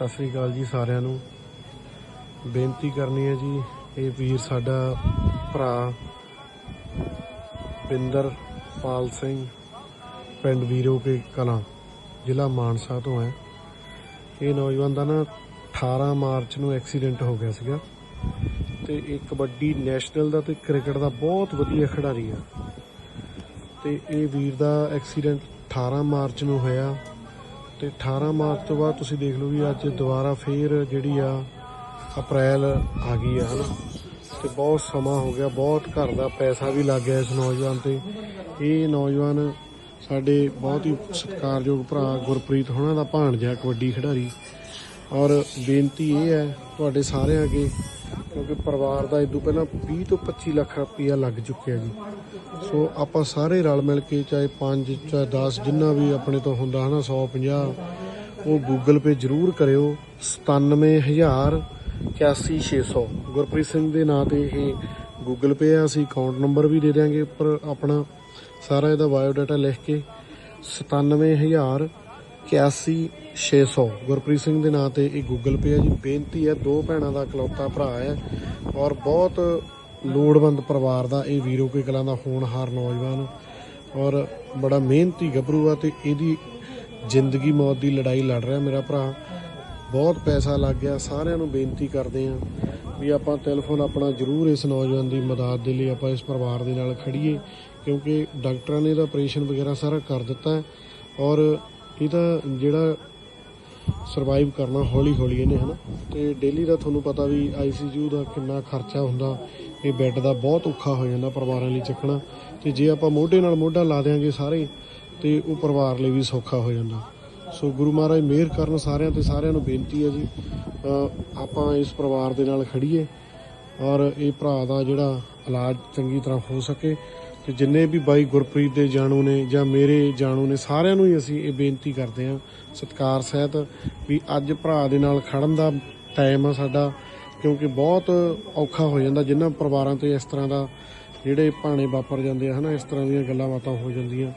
ਸਤਿ ਸ੍ਰੀ ਅਕਾਲ ਜੀ ਸਾਰਿਆਂ ਨੂੰ। ਬੇਨਤੀ ਕਰਨੀ ਹੈ ਜੀ, ਇਹ ਵੀਰ ਸਾਡਾ ਭਰਾ ਪਿੰਦਰ ਪਾਲ ਸਿੰਘ, ਪਿੰਡ ਵੀਰੋ ਕੇ ਕਲਾਂ, ਜ਼ਿਲ੍ਹਾ ਮਾਨਸਾ ਤੋਂ ਹੈ। ਇਹ ਨੌਜਵਾਨ ਦਾ ਨਾ 18 ਮਾਰਚ ਨੂੰ ਐਕਸੀਡੈਂਟ ਹੋ ਗਿਆ ਸੀਗਾ ਤੇ ਇਹ ਕਬੱਡੀ ਨੈਸ਼ਨਲ ਦਾ ਤੇ ਕ੍ਰਿਕਟ ਦਾ ਬਹੁਤ ਵਧੀਆ ਖਿਡਾਰੀ ਆ। ਤੇ ਇਹ ਵੀਰ ਦਾ ਐਕਸੀਡੈਂਟ 18 ਮਾਰਚ ਨੂੰ ਹੋਇਆ। ਤੇ 18 ਮਾਰਚ ਤੋਂ ਬਾਅਦ ਤੁਸੀਂ ਦੇਖ ਲਓ ਵੀ ਅੱਜ ਦੁਬਾਰਾ ਫੇਰ ਜਿਹੜੀ ਆ ਅਪ੍ਰੈਲ ਆ ਗਈ ਆ, ਹਨਾ? ਤੇ ਬਹੁਤ ਸਮਾਂ ਹੋ ਗਿਆ, ਬਹੁਤ ਘਰ ਦਾ ਪੈਸਾ ਵੀ ਲੱਗ ਗਿਆ ਇਸ ਨੌਜਵਾਨ ਤੇ। ਇਹ ਨੌਜਵਾਨ ਸਾਡੇ ਬਹੁਤ ਹੀ ਸਤਿਕਾਰਯੋਗ ਭਰਾ ਗੁਰਪ੍ਰੀਤ ਹੋਣਾ ਦਾ ਭਾਣਜਾ ਕਬੱਡੀ ਖਿਡਾਰੀ। ਔਰ ਬੇਨਤੀ ਇਹ ਹੈ ਤੁਹਾਡੇ ਸਾਰਿਆਂ ਅੱਗੇ ਕਿਉਂਕਿ ਪਰਿਵਾਰ ਦਾ ਇਦੋਂ ਪਹਿਲਾਂ 20 ਤੋਂ 25 ਲੱਖ ਰੁਪਈਆ ਲੱਗ ਚੁੱਕਿਆ ਜੀ। ਸੋ ਆਪਾਂ ਸਾਰੇ ਰਲ ਮਿਲ ਕੇ ਚਾਹੇ 5 ਚਾਹੇ 10 ਜਿੰਨਾ ਵੀ ਆਪਣੇ ਤੋਂ ਹੁੰਦਾ ਹਨਾ 150 ਉਹ ਗੂਗਲ ਪੇ ਜ਼ਰੂਰ ਕਰਿਓ। 97000 81600 ਗੁਰਪ੍ਰੀਤ ਸਿੰਘ ਦੇ ਨਾਂ ਤੇ ਇਹ ਗੂਗਲ ਪੇ ਆ, ਅਸੀਂ ਅਕਾਊਂਟ ਨੰਬਰ ਵੀ ਦੇ ਦਿਆਂਗੇ ਉੱਪਰ ਆਪਣਾ ਸਾਰਾ ਇਹਦਾ ਬਾਇਓ ਡਾਟਾ ਲਿਖ ਕੇ। 97000 81600 ਗੁਰਪ੍ਰੀਤ ਸਿੰਘ ਦੇ ਨਾਂ ਤੇ ਇਹ ਗੂਗਲ ਪੇ ਹੈ ਜੀ। ਬੇਨਤੀ ਹੈ, ਦੋ ਭੈਣਾਂ ਦਾ ਇਕਲੌਤਾ ਭਰਾ ਹੈ ਔਰ ਬਹੁਤ ਲੋੜਵੰਦ ਪਰਿਵਾਰ ਦਾ ਇਹ ਵੀਰੋ ਕੇ ਕਲਾਂ ਦਾ ਹੋਣਹਾਰ ਨੌਜਵਾਨ ਔਰ ਬੜਾ ਮਿਹਨਤੀ ਗੱਭਰੂ ਆ ਤੇ ਇਹਦੀ ਜ਼ਿੰਦਗੀ ਮੌਤ ਦੀ ਲੜਾਈ ਲੜ ਰਿਹਾ ਮੇਰਾ ਭਰਾ। ਬਹੁਤ ਪੈਸਾ ਲੱਗ ਗਿਆ, ਸਾਰਿਆਂ ਨੂੰ ਬੇਨਤੀ ਕਰਦੇ ਆ ਵੀ ਆਪਾਂ ਟੈਲੀਫੋਨ ਆਪਣਾ ਜ਼ਰੂਰ ਇਸ ਨੌਜਵਾਨ ਦੀ ਮਦਦ ਦੇ ਲਈ ਆਪਾਂ ਇਸ ਪਰਿਵਾਰ ਦੇ ਨਾਲ ਖੜੀਏ ਕਿਉਂਕਿ ਡਾਕਟਰਾਂ ਨੇ ਇਹਦਾ ਆਪਰੇਸ਼ਨ ਵਗੈਰਾ ਸਾਰਾ ਕਰ ਦਿੱਤਾ ਔਰ ਇਹਦਾ ਜਿਹੜਾ ਸਰਵਾਈਵ ਕਰਨਾ ਹੌਲੀ ਹੌਲੀ ਇਹਨੇ, ਹਨਾ? ਤੇ ਡੇਲੀ ਦਾ ਤੁਹਾਨੂੰ ਪਤਾ ਵੀ ਆਈਸੀਯੂ ਦਾ ਕਿੰਨਾ ਖਰਚਾ ਹੁੰਦਾ, ਇਹ ਬੈੱਡ ਦਾ ਬਹੁਤ ਔਖਾ ਹੋ ਜਾਂਦਾ ਪਰਿਵਾਰਾਂ ਲਈ ਚੱਕਣਾ। ਤੇ ਜੇ ਆਪਾਂ ਮੋਢੇ ਨਾਲ ਮੋਢਾ ਲਾ ਦਿਆਂਗੇ ਸਾਰੇ, ਤੇ ਉਹ ਪਰਿਵਾਰ ਲਈ ਵੀ ਸੌਖਾ ਹੋ ਜਾਂਦਾ। ਸੋ ਗੁਰੂ ਮਹਾਰਾਜ ਮਿਹਰ ਕਰਨ ਸਾਰਿਆਂ ਤੇ ਸਾਰਿਆਂ ਨੂੰ ਬੇਨਤੀ ਹੈ ਜੀ ਆਪਾਂ ਇਸ ਪਰਿਵਾਰ ਦੇ ਨਾਲ ਖੜੀਏ ਔਰ ਇਹ ਭਰਾ ਦਾ ਜਿਹੜਾ ਇਲਾਜ ਚੰਗੀ ਤਰ੍ਹਾਂ ਹੋ ਸਕੇ। ਤੇ ਜਿੰਨੇ ਵੀ ਬਾਈ ਗੁਰਪ੍ਰੀਤ ਦੇ ਜਾਣੂ ਨੇ ਜਾਂ ਮੇਰੇ ਜਾਣੂ ਨੇ ਸਾਰਿਆਂ ਨੂੰ ਹੀ ਅਸੀਂ ਇਹ ਬੇਨਤੀ ਕਰਦੇ ਹਾਂ, ਸਤਿਕਾਰ ਸਹਿਤ ਵੀ ਅੱਜ ਭਰਾ ਦੇ ਨਾਲ ਖੜਨ ਦਾ ਟਾਈਮ ਆ ਸਾਡਾ, ਕਿਉਂਕਿ ਬਹੁਤ ਔਖਾ ਹੋ ਜਾਂਦਾ ਜਿਨ੍ਹਾਂ ਪਰਿਵਾਰਾਂ ਤੇ ਇਸ ਤਰ੍ਹਾਂ ਦਾ ਜਿਹੜੇ ਭਾਣੇ ਵਾਪਰ ਜਾਂਦੇ ਆ, ਹਨਾ, ਇਸ ਤਰ੍ਹਾਂ ਦੀਆਂ ਗੱਲਾਂ ਬਾਤਾਂ ਹੋ ਜਾਂਦੀਆਂ।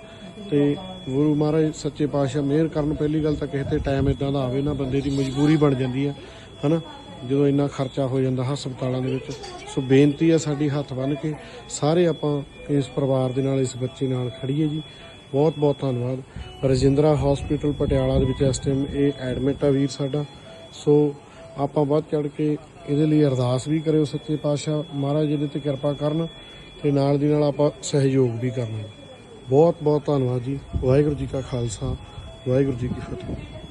ਤੇ ਗੁਰੂ ਮਹਾਰਾਜ, ਸੱਚੇ ਪਾਤਸ਼ਾਹ ਮਿਹਰ ਕਰਨ, ਪਹਿਲੀ ਗੱਲ ਤਾਂ ਕਿਸੇ ਤੇ ਟਾਈਮ ਇਦਾਂ ਦਾ ਆਵੇ ਨਾ, ਬੰਦੇ ਦੀ ਮਜਬੂਰੀ ਬਣ ਜਾਂਦੀ ਆ, ਹਨਾ। ਜਦੋਂ ਇੰਨਾ ਖਰਚਾ ਹੋ ਜਾਂਦਾ ਹਸਪਤਾਲਾਂ ਦੇ ਵਿੱਚ, ਸੋ ਬੇਨਤੀ ਆ ਸਾਡੀ ਹੱਥ ਬੰਨ ਕੇ ਸਾਰੇ ਆਪਾਂ ਇਸ ਪਰਿਵਾਰ ਦੇ ਨਾਲ, ਇਸ ਬੱਚੇ ਨਾਲ ਖੜੀਏ ਜੀ। ਬਹੁਤ ਬਹੁਤ ਧੰਨਵਾਦ। ਰਜਿੰਦਰਾ ਹਸਪੀਟਲ ਪਟਿਆਲਾ ਦੇ ਵਿੱਚ ਇਸ ਟਾਈਮ ਇਹ ਐਡਮਿਟ ਆ ਵੀਰ ਸਾਡਾ। ਸੋ ਆਪਾਂ ਵੱਧ ਚੜ ਕੇ ਇਹਦੇ ਲਈ ਅਰਦਾਸ ਵੀ ਕਰਿਓ ਸੱਚੇ ਪਾਤਸ਼ਾਹ। ਮਹਾਰਾਜ ਜੀ ਦੇ ਤੇ ਕਿਰਪਾ ਕਰਨ ਤੇ ਨਾਲ ਦੀ ਨਾਲ ਆਪਾਂ ਸਹਿਯੋਗ ਵੀ ਕਰਨਾ ਬਹੁਤ ਬਹੁਤ ਧੰਨਵਾਦ ਜੀ। ਵਾਹਿਗੁਰੂ ਜੀ ਕਾ ਖਾਲਸਾ, ਵਾਹਿਗੁਰੂ ਜੀ ਕੀ ਫਤਿਹ।